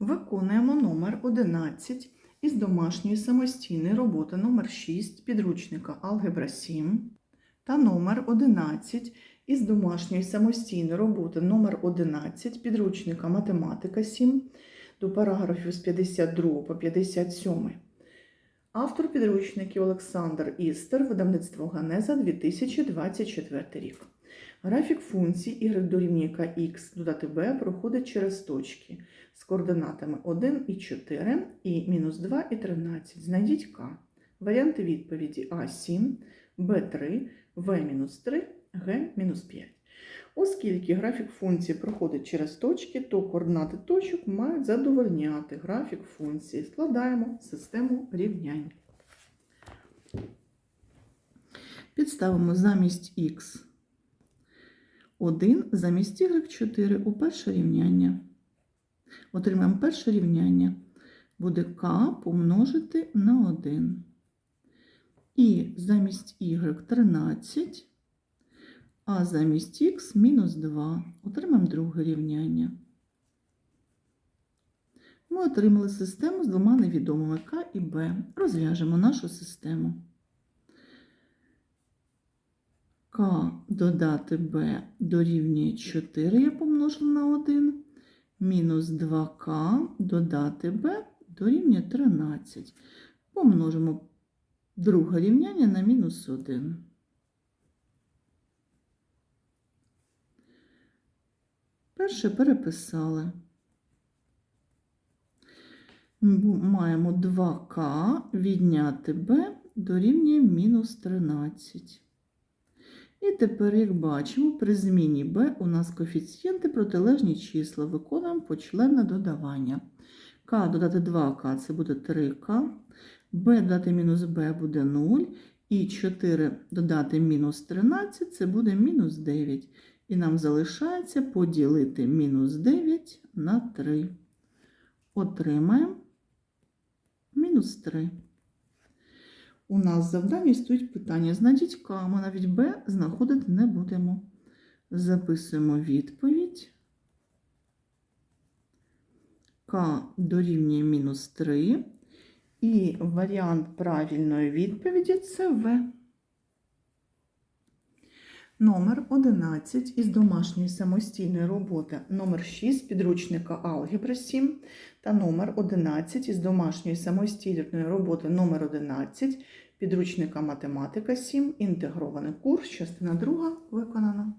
Виконуємо номер 11 із домашньої самостійної роботи номер 6 підручника Алгебра 7 та номер 11 із домашньої самостійної роботи номер 11 підручника Математика 7 до параграфів з 52 по 57. Автор підручників Олександр Істер, видавництво Ганеза 2024 рік. Графік функцій y дорівнює kx додати b проходить через точки з координатами 1 і 4 і мінус 2 і 13. Знайдіть k. Варіанти відповіді А7, Б3, В-3, Г-5. Оскільки графік функції проходить через точки, то координати точок мають задовольняти графік функції. Складаємо систему рівнянь. Підставимо замість х 1 замість y4 у перше рівняння. Отримаємо перше рівняння. Буде k помножити на 1. І замість y 13, а замість х мінус 2. Отримаємо друге рівняння. Ми отримали систему з двома невідомими k і b. Розв'яжемо нашу систему. К додати b дорівнює 4, я помножила на 1, мінус 2К додати b дорівнює 13. Помножимо друге рівняння на мінус 1. Перше переписали. Маємо 2К відняти b дорівнює мінус 13. І тепер, як бачимо, при зміні b у нас коефіцієнти протилежні числа. Виконуємо почленне додавання. К додати 2К це буде 3К, b додати мінус b буде 0, і 4 додати мінус 13 це буде мінус 9. І нам залишається поділити мінус 9 на 3. Отримаємо мінус 3. У нас в завданні стоїть питання. Знайдіть К, ми навіть Б знаходити не будемо. Записуємо відповідь. К дорівнює мінус 3. І варіант правильної відповіді це В. Номер 11 із домашньої самостійної роботи. Номер 6 підручника Алгебра 7 та номер 11 із домашньої самостійної роботи. Номер 11 підручника Математика 7 інтегрований курс, частина 2 виконана.